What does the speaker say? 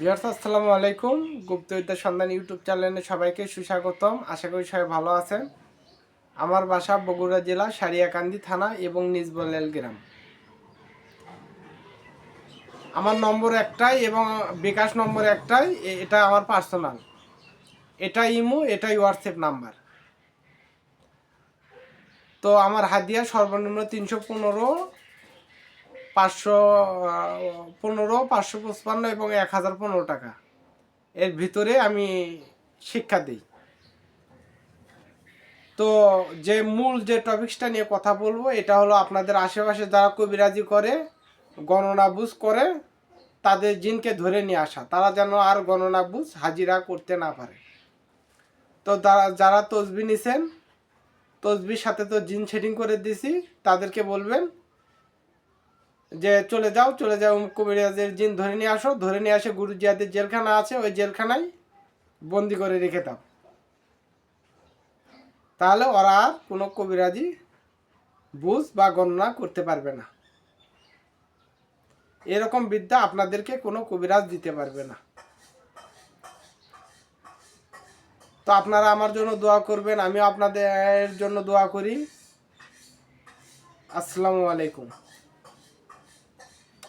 বিহার্স আসসালামু আলাইকুম। গুপ্তবিদ্যা সন্ধান ইউটিউব চ্যানেলে সবাইকে সুস্বাগতম। আশা করি সবাই ভালো আছেন। আমার বাসা বগুড়া জেলা, সারিয়াকান্দি থানা এবং নিজবলেল গ্রাম আমার নম্বর একটাই এবং বিকাশ নম্বর একটাই এটা আমার পার্সোনাল। এটা ইমো, এটাই হোয়াটসঅ্যাপ নাম্বার। তো আমার হাদিয়া সর্বনিম্ন তিনশো পনেরো পাঁচশো পনেরো, পাঁচশো পঁচপান্ন এবং এক হাজার পনেরো টাকা। এর ভিতরে আমি শিক্ষা দিই। তো যে মূল যে টপিক্সটা নিয়ে কথা বলব, এটা হলো আপনাদের আশেপাশে যারা কবিরাজি করে গণনা বুঝ করে, তাদের জিনকে ধরে নিয়ে আসা। তারা যেন আর গণনা বুঝ হাজিরা করতে না পারে। তো যারা যারা তসবি নিছেন, তসবির সাথে তো জিন সেটিং করে দিছি, তাদেরকে বলবেন যে চলে যাও চলে যাও কবিরাজের জিন ধরে নিয়ে আসো, ধরে নিয়ে আসে গুরু জিয়াদের জেলখানা আছে, ওই জেলখানায় বন্দি করে রেখে দাও। তাহলে ওরা কোনো কবিরাজি বুঝ বা গণনা করতে পারবে না। এরকম বিদ্যা আপনাদেরকে কোনো কবিরাজ দিতে পারবে না। তো আপনারা আমার জন্য দোয়া করবেন, আমিও আপনাদের জন্য দোয়া করি। আসসালামু আলাইকুম।